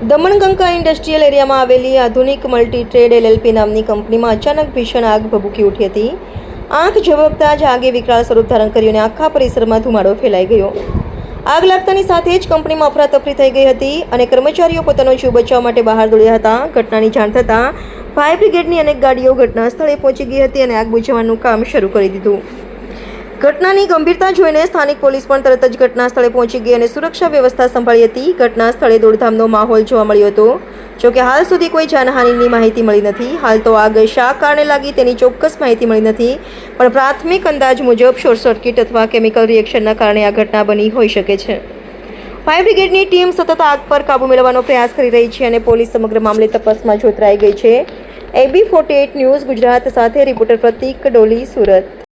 Damanganga industrial એરિયામાં આવેલી આધુનિક મલ્ટી ટ્રેડ એલએલપી નામની કંપનીમાં અચાનક ભીષણ આગ ભભૂકી ઉઠી હતી. આંખ ઝબકતા જ આગે વિકરાળ સ્વરૂપ ધારણ કર્યું અને આખા પરિસરમાં ધુમાડો ફેલાઈ ગયો. આગ લાગતાની સાથે જ કંપનીમાં અફરાતફરી થઈ ગઈ હતી અને કર્મચારીઓ પોતાનો જીવ બચાવવા માટે બહાર દોડ્યા હતા. ઘટનાની જાણ થતાં ફાયર બ્રિગેડની અનેક ગાડીઓ ઘટના સ્થળે પહોંચી ગઈ હતી અને આગ બુઝાવવાનું કામ શરૂ કરી દીધું. ઘટનાની ગંભીરતા જોઈને સ્થાનિક પોલીસ પણ તરત જ ઘટના સ્થળે પહોંચી ગઈ અને સુરક્ષા વ્યવસ્થા સંભાળી હતી. ઘટના સ્થળે દોડધામનો માહોલ જોવા મળ્યો હતો. જોકે હાલ સુધી કોઈ જાનહાનિની માહિતી મળી નથી. હાલ તો આગ શા કારણે લાગી તેની ચોક્કસ માહિતી મળી નથી. પણ પ્રાથમિક અંદાજ મુજબ શોર્ટ સર્કિટ અથવા કેમિકલ રિએક્શનના કારણે આ ઘટના બની હોઈ શકે છે. ફાયર બ્રિગેડની ટીમ સતત આગ પર કાબૂ મેળવવાનો પ્રયાસ કરી રહી છે અને પોલીસ સમગ્ર મામલે તપાસમાં જોતરાઈ ગઈ છે. એબી ફોર્ટી ન્યૂઝ ગુજરાત સાથે રિપોર્ટર પ્રતિક ડોલી, સુરત.